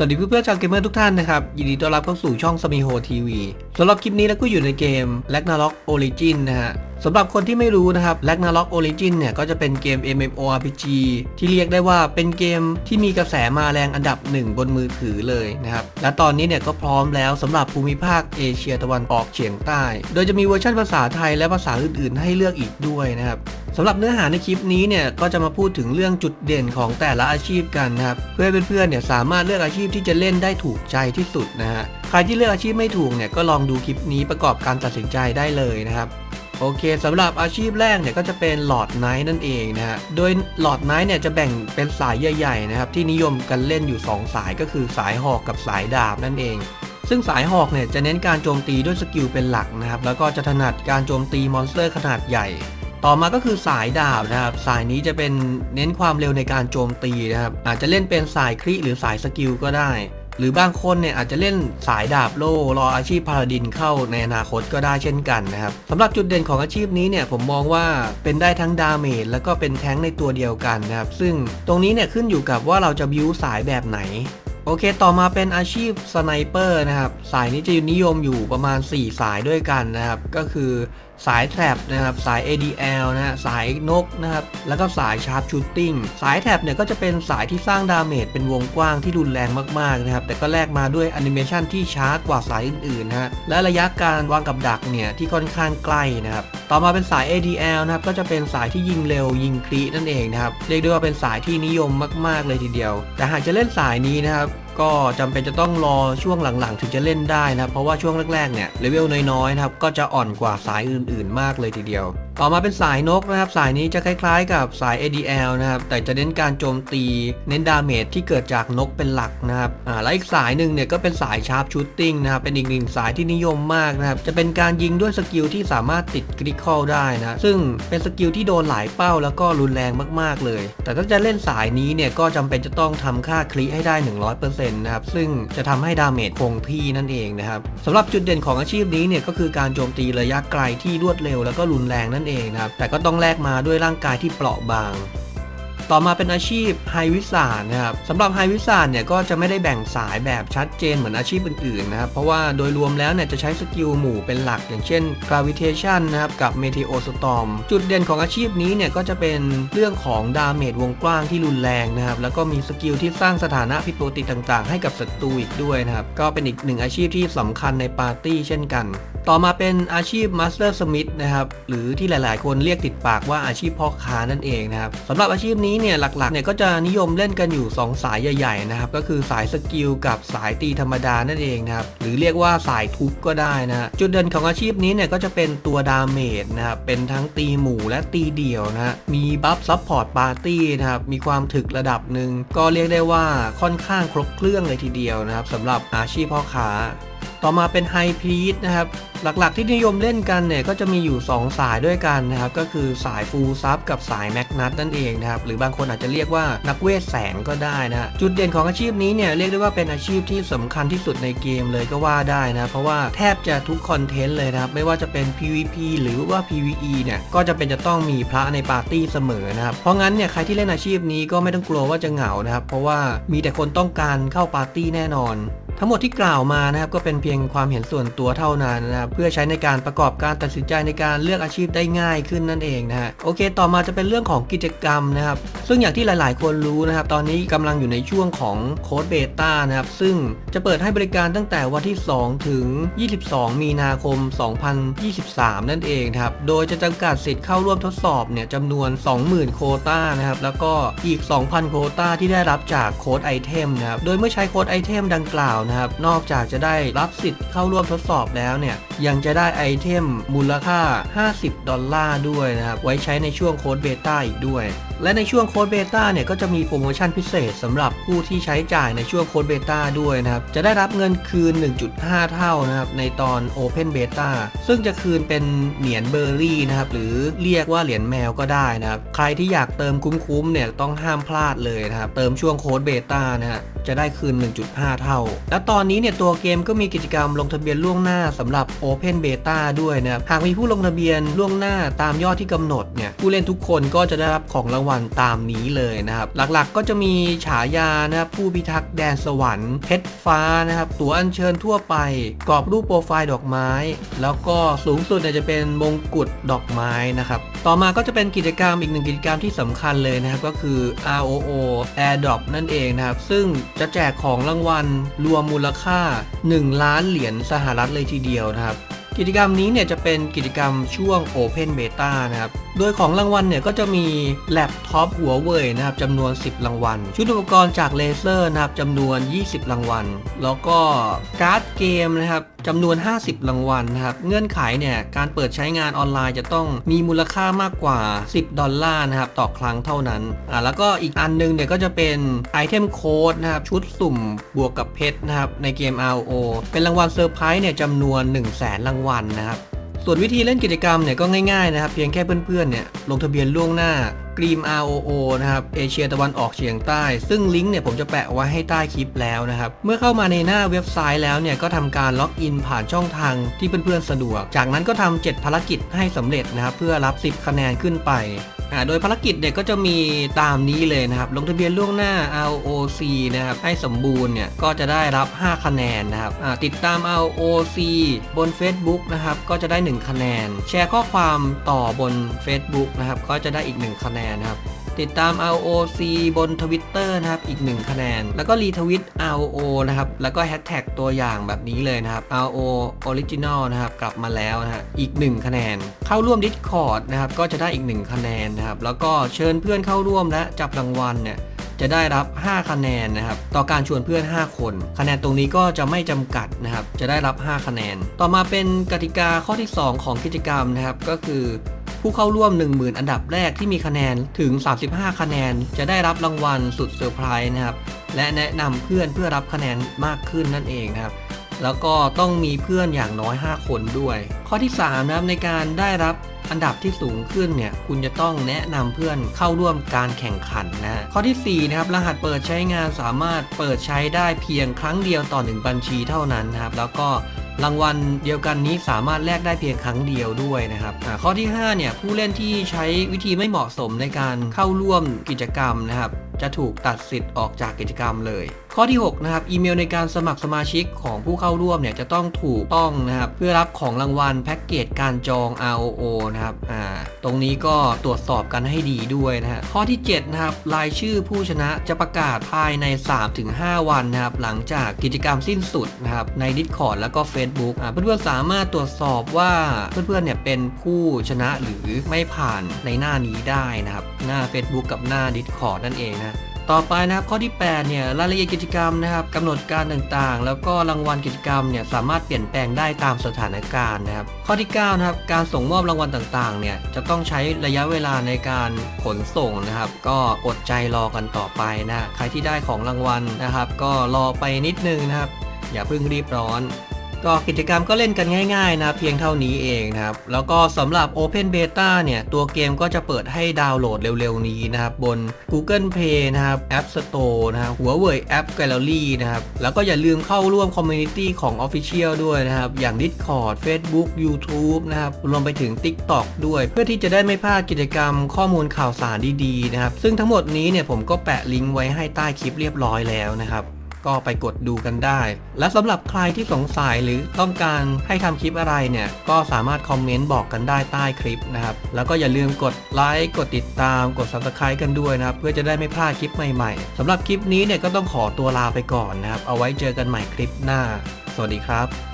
สวัสดีเพื่อนๆชาวเกมเมอร์ทุกท่านนะครับ ยินดีต้อนรับเข้าสู่ช่องสมิโฮทีวีสำหรับคลิปนี้แล้วก็อยู่ในเกม Ragnarok Origin นะฮะ สำหรับคนที่ไม่รู้นะครับ Ragnarok Origin เนี่ยก็จะเป็นเกม MMORPG ที่เรียกได้ว่าเป็นเกมที่มีกระแสมาแรงอันดับหนึ่งบนมือถือเลยนะครับ และตอนนี้เนี่ยก็พร้อมแล้วสำหรับภูมิภาคเอเชียตะวันออกเฉียงใต้ โดยจะมีเวอร์ชันภาษาไทยและภาษาอื่นๆ ให้เลือกอีกด้วยนะครับสำหรับเนื้อหาในคลิปนี้เนี่ยก็จะมาพูดถึงเรื่องจุดเด่นของแต่ละอาชีพกันนะครับเพื่อเพื่อนๆเนี่ยสามารถเลือกอาชีพที่จะเล่นได้ถูกใจที่สุดนะฮะใครที่เลือกอาชีพไม่ถูกเนี่ยก็ลองดูคลิปนี้ประกอบการตัดสินใจได้เลยนะครับ โอเคสำหรับอาชีพแรกเนี่ยก็จะเป็นหลอดไนท์นั่นเองนะฮะ โดยหลอดไนท์เนี่ยจะแบ่งเป็นสายใหญ่ๆนะครับที่นิยมกันเล่นอยู่ 2 สายก็คือสายหอกกับสายดาบนั่นเอง ซึ่งสายหอกเนี่ยจะเน้นการโจมตีด้วยสกิลเป็นหลักนะครับแล้วก็จะถนัดการโจมตีมอนสเตอร์ขนาดใหญ่ ต่อมาก็คือสายดาบนะครับสายนี้จะเป็นเน้นความเร็วในการโจมตีนะครับอาจจะเล่นเป็นสายคริหรือสายสกิลก็ได้ หรือบางคนเนี่ยอาจจะเล่นสายดาบโล่รออาชีพพาราดินเข้าในอนาคตก็ได้เช่นกันนะครับสำหรับจุดเด่นของอาชีพนี้เนี่ยผมมองว่าเป็นได้ทั้งดาเมจแล้วก็เป็นแท้งในตัวเดียวกันนะครับซึ่งตรงนี้เนี่ยขึ้นอยู่กับว่าเราจะบิวสายแบบไหนโอเค ต่อมาเป็นอาชีพสไนเปอร์นะครับ สายนี้จะนิยมอยู่ประมาณ 4 สายด้วยกันนะครับ ก็คือ สายแท็บนะครับสาย ADL นะฮะสายนกนะครับแล้วก็สายชาร์ปชูตติ้งสายแท็บเนี่ยก็จะเป็นสายที่สร้างดาเมจเป็นวงกว้างที่รุนแรงมากๆนะครับแต่ก็แลกมาด้วยแอนิเมชันที่ช้ากว่าสายอื่นๆนะฮะและระยะการวางกับดักเนี่ยที่ค่อนข้างใกล้นะครับต่อมาเป็นสาย ADL นะครับก็จะเป็นสายที่ยิงเร็วยิงคลีนั่นเองนะครับเรียกได้ว่าเป็นสายที่นิยมมาก ๆ เลยทีเดียว แต่หากจะเล่นสายนี้นะครับ ก็จำเป็นจะต้องรอช่วงหลังๆ ถึงจะเล่นได้นะครับเพราะว่าช่วงแรกๆเนี่ยเลเวลน้อยๆนะครับก็จะอ่อนกว่าสายอื่นๆ มากเลยทีเดียว ต่อมาเป็นสายนกนะครับ สายนี้จะคล้ายๆ กับสาย ADL นะครับ แต่จะเน้นการโจมตี เน้นดาเมจที่เกิดจากนกเป็นหลักนะครับ อ่า และอีกสายหนึ่งเนี่ยก็เป็นสายชาร์ปชูตติ้งนะครับ เป็นอีกหนึ่งสายที่นิยมมากนะครับ จะเป็นการยิงด้วยสกิลที่สามารถติดคริคอลได้นะ ซึ่งเป็นสกิลที่โดนหลายเป้าแล้วก็รุนแรงมากๆเลย แต่ถ้าจะเล่นสายนี้เนี่ยก็จำเป็นจะต้องทำค่าคลิให้ได้ 100%นะครับ ซึ่งจะทำให้ดาเมจคงที่นั่นเองนะครับสำหรับจุดเด่นของอาชีพนี้เนี่ยก็คือการโจมตีระยะไกลที่รวดเร็วแล้วก็รุนแรงนั่นเองนะครับ แต่ก็ต้องแลกมาด้วยร่างกายที่เปราะบาง ต่อมาเป็นอาชีพไฮวิสานนะครับสำหรับไฮวิสานเนี่ยก็จะไม่ได้แบ่งสายแบบชัดเจนเหมือนอาชีพอื่นๆนะครับ เพราะว่าโดยรวมแล้วเนี่ยจะใช้สกิลหมู่เป็นหลัก อย่างเช่น gravitation นะครับกับ meteor storm จุดเด่นของอาชีพนี้เนี่ยก็จะเป็นเรื่องของดาเมจวงกว้างที่รุนแรงนะครับแล้วก็มีสกิลที่สร้างสถานะผิดปกติต่างๆ ให้กับศัตรูอีกด้วยนะครับก็เป็นอีกหนึ่งอาชีพที่สำคัญในปาร์ตี้เช่นกันต่อมาเป็นอาชีพ Master Smith นะครับหรือที่หลาย ๆ คนเรียกติดปากว่าอาชีพพ่อค้านั่นเองนะครับสำหรับอาชีพนี้เนี่ยหลัก ๆ เนี่ยก็จะนิยมเล่นกันอยู่ 2 สายใหญ่ ๆ นะครับ ก็คือสายสกิลกับสายตีธรรมดานั่นเองนะครับหรือเรียกว่าสายทุบก็ได้นะจุดเด่นของอาชีพนี้เนี่ยก็จะเป็นตัวดาเมจนะครับเป็นทั้งตีหมู่และตีเดี่ยวนะฮะมีบัฟซับพอร์ตปาร์ตี้นะครับมีความถึกระดับหนึ่งก็เรียกได้ว่าค่อนข้างครบเครื่องเลยทีเดียวนะครับสำหรับอาชีพพ่อค้า ต่อมาเป็นไฮพีทนะครับ หลักๆที่นิยมเล่นกันเนี่ยก็จะมีอยู่ 2 สายด้วยกันนะครับ ก็คือสายฟูลซับกับสายแมกนัทนั่นเองนะครับ หรือบางคนอาจจะเรียกว่านักเวทแสงก็ได้นะฮะจุดเด่นของอาชีพนี้เนี่ยเรียกได้ว่าเป็นอาชีพที่สำคัญที่สุดในเกมเลยก็ว่าได้นะ เพราะว่าแทบจะทุกคอนเทนต์เลยนะครับ ไม่ว่าจะเป็น PVP หรือว่า PVE เนี่ยก็จะเป็นจะต้องมีพระในปาร์ตี้เสมอนะครับ เพราะงั้นเนี่ยใครที่เล่นอาชีพนี้ก็ไม่ต้องกลัวว่าจะเหงานะครับ เพราะว่ามีแต่คนต้องการเข้าปาร์ตี้แน่นอน ทั้งหมดที่กล่าวมานะครับก็เป็นเพียงความเห็นส่วนตัวเท่านั้นนะครับเพื่อใช้ในการประกอบการตัดสินใจในการเลือกอาชีพได้ง่ายขึ้นนั่นเองนะฮะโอเค ต่อมาจะเป็นเรื่องของกิจกรรมนะครับซึ่งอย่างที่หลาย ๆ คนรู้นะครับตอนนี้กำลังอยู่ในช่วงของโค้ดเบต้านะครับซึ่งจะเปิดให้บริการตั้งแต่วันที่ 2 ถึง 22 มีนาคม 2023 นั่นเองครับโดยจะจำกัดสิทธิ์เข้าร่วมทดสอบเนี่ยจำนวน 20,000 โคต้านะครับแล้วก็อีก 2,000 โคต้าที่ได้รับจากโค้ดไอเทมนะครับโดยเมื่อใช้โค้ดไอเทมดังกล่าวนะครับ นอกจากจะได้รับสิทธิ์เข้าร่วมทดสอบแล้วเนี่ย ยังจะได้ไอเทมมูลค่า 50 ดอลลาร์ด้วยนะครับ ไว้ใช้ในช่วงโค้ดเบต้าอีกด้วย และในช่วงโค้ดเบต้าเนี่ยก็จะมีโปรโมชั่นพิเศษสำหรับผู้ที่ใช้จ่ายในช่วงโค้ดเบต้าด้วยนะครับ จะได้รับเงินคืน 1.5 เท่านะครับในตอน Open Beta ซึ่งจะคืนเป็นเหรียญเบอร์รี่นะครับหรือเรียกว่าเหรียญแมวก็ได้นะครับ ใครที่อยากเติมคุ้มๆเนี่ยต้องห้ามพลาดเลยนะครับ เติมช่วงโค้ดเบต้านะฮะจะได้คืน 1.5 เท่า และตอนนี้เนี่ยตัวเกมก็มีกิจกรรมลงทะเบียนล่วงหน้าสำหรับ Open Beta ด้วยนะครับหากมีผู้ลงทะเบียนล่วงหน้าตามยอดที่กำหนดเนี่ยผู้เล่นทุกคนก็จะได้รับของรางวัลวัลตามนี้เลยนะครับ หลักๆก็จะมีฉายานะครับผู้พิทักษ์แดนสวรรค์เพชรฟ้านะครับตั๋วอัญเชิญทั่วไป กรอบรูปโปรไฟล์ดอกไม้ แล้วก็สูงสุดเนี่ยจะเป็นมงกุฎดอกไม้นะครับต่อมาก็จะเป็นกิจกรรมอีกหนึ่งกิจกรรมที่สำคัญเลยนะครับก็คือ ROO Airdrop นั่นเองนะครับ ซึ่งจะแจกของรางวัลรวมมูลค่า 1 ล้านเหรียญสหรัฐเลยทีเดียวนะครับ กิจกรรมนี้เนี่ยจะเป็นกิจกรรมช่วง Open Beta นะครับ โดยของรางวัลเนี่ยก็จะมีแล็ปท็อปหัวเว่ยนะครับจำนวน 10 รางวัล ชุดอุปกรณ์จากเลเซอร์นะครับจำนวน 20 รางวัล แล้วก็การ์ด เกมนะครับจำนวน 50 รางวัลนะครับ เงื่อนไขเนี่ย การเปิดใช้งานออนไลน์จะต้องมีมูลค่ามากกว่า 10 ดอลลาร์นะครับ ต่อครั้งเท่านั้น อ่าแล้วก็อีกอันนึงเนี่ยก็จะเป็นไอเทมโค้ดนะครับ ชุดสุ่มบวกกับเพชรนะครับ ในเกม RO เป็นรางวัลเซอร์ไพรส์เนี่ยจำนวน 1 0 0 0 0แสนรางวัลนะครับ ส่วนวิธีเล่นกิจกรรมเนี่ยก็ง่ายๆนะครับ เพียงแค่เพื่อนๆเนี่ยลงทะเบียนล่วงหน้า กรีม ROO นะครับเอเชียตะวันออกเฉียงใต้ ซึ่งลิงก์เนี่ยผมจะแปะไว้ให้ใต้คลิปแล้วนะครับ เมื่อเข้ามาในหน้าเว็บไซต์แล้วเนี่ยก็ทำการล็อกอินผ่านช่องทางที่เพื่อนๆสะดวก จากนั้นก็ทำ7ภารกิจให้สำเร็จนะครับเพื่อรับ 10 คะแนนขึ้นไปอ่าโดยภารกิจเนี่ยก็จะมีตามนี้เลยนะครับลงทะเบียนล่วงหน้า ROC นะครับให้สมบูรณ์เนี่ยก็จะได้รับ 5 คะแนนนะครับอ่าติดตาม ROC บน Facebook นะครับก็จะได้ 1 คะแนน แชร์ข้อความต่อบน Facebook นะครับก็จะได้อีก 1 คะแนนนะครับติดตาม ROC บน Twitter นะครับ อีก 1 คะแนน แล้วก็รีทวิต RO นะครับ แล้วก็แฮชแท็กตัวอย่างแบบนี้เลยนะครับ RO Original นะครับ กลับมาแล้วนะฮะอีก 1 คะแนน เข้าร่วม Discord นะครับ ก็จะได้อีก 1 คะแนนนะครับ แล้วก็เชิญเพื่อนเข้าร่วมและจับรางวัลเนี่ยจะได้รับ 5 คะแนนนะครับ ต่อการชวนเพื่อน 5 คน คะแนนตรงนี้ก็จะไม่จำกัดนะครับ จะได้รับ 5 คะแนน ต่อมาเป็นกติกาข้อที่ 2 ของกิจกรรมนะครับ ก็คือ ผู้เข้าร่วม 10,000 อันดับแรกที่มีคะแนนถึง 35 คะแนน จะได้รับรางวัลสุดเซอร์ไพรส์นะครับ และแนะนำเพื่อนเพื่อรับคะแนนมากขึ้นนั่นเองนะครับแล้วก็ต้องมีเพื่อนอย่างน้อย 5 คนด้วย ข้อที่ 3 นะครับในการได้รับอันดับที่สูงขึ้นเนี่ยคุณจะต้องแนะนำเพื่อนเข้าร่วมการแข่งขันนะข้อทีสี่4นะครับรหัสเปิดใช้งานสามารถเปิดใช้ได้เพียงครั้งเดียวต่อหนึ่งบัญชีเท่านั้นนะครับแล้วก็ รางวัลเดียวกันนี้สามารถแลกได้เพียงครั้งเดียวด้วยนะครับข้อที่5เนี่ยผู้เล่นที่ใช้วิธีไม่เหมาะสมในการเข้าร่วมกิจกรรมนะครับจะถูกตัดสิทธิ์ออกจากกิจกรรมเลย ข้อที่ 6 นะครับ อีเมลในการสมัครสมาชิกของผู้เข้าร่วมเนี่ยจะต้องถูกต้องนะครับเพื่อรับของรางวัลแพ็กเกจการจอง ROO นะครับอ่าตรงนี้ก็ตรวจสอบกันให้ดีด้วยนะฮะข้อที่ 7 นะครับ รายชื่อผู้ชนะจะประกาศภายใน 3-5 วันนะครับหลังจากกิจกรรมสิ้นสุดนะครับใน Discord แล้วก็ Facebook อ่าเพื่อนๆสามารถตรวจสอบว่าเพื่อนๆเนี่ยเป็นผู้ชนะหรือไม่ผ่านในหน้านี้ได้นะครับหน้า Facebook กับหน้า Discord นั่นเองนะ ต่อไปนะครับข้อที่8เนี่ยรายละเอียดกิจกรรมนะครับกำหนดการต่างๆ แล้วก็รางวัลกิจกรรมเนี่ยสามารถเปลี่ยนแปลงได้ตามสถานการณ์นะครับข้อที่9นะครับการส่งมอบรางวัลต่างๆเนี่ยจะต้องใช้ระยะเวลาในการขนส่งนะครับ ก็อดใจรอกันต่อไปนะใครที่ได้ของรางวัลนะครับ ก็รอไปนิดนึงนะครับ อย่าเพิ่งรีบร้อน ก็กิจกรรมก็เล่นกันง่ายๆนะเพียงเท่านี้เองนะครับ แล้วก็สำหรับ Open Beta เนี่ย ตัวเกมก็จะเปิดให้ดาวน์โหลดเร็วๆนี้นะครับ บน Google Play นะครับ App Store นะครับหัวเว่ย App Gallery นะครับ แล้วก็อย่าลืมเข้าร่วมคอมมูนิตี้ของ Official ด้วยนะครับ อย่าง Discord Facebook YouTube นะครับรวมไปถึง TikTok ด้วย เพื่อที่จะได้ไม่พลาดกิจกรรมข้อมูลข่าวสารดีๆนะครับ ซึ่งทั้งหมดนี้เนี่ยผมก็แปะลิงก์ไว้ให้ใต้คลิปเรียบร้อยแล้วนะครับ ก็ไปกดดูกันได้ และสำหรับใครที่สงสัยหรือต้องการให้ทำคลิปอะไรเนี่ยก็สามารถคอมเมนต์บอกกันได้ใต้คลิปนะครับแล้วก็อย่าลืมกดไลค์กดติดตามกด subscribe กันด้วยนะครับเพื่อจะได้ไม่พลาดคลิปใหม่ๆสำหรับคลิปนี้เนี่ยก็ต้องขอตัวลาไปก่อนนะครับเอาไว้เจอกันใหม่คลิปหน้า สวัสดีครับ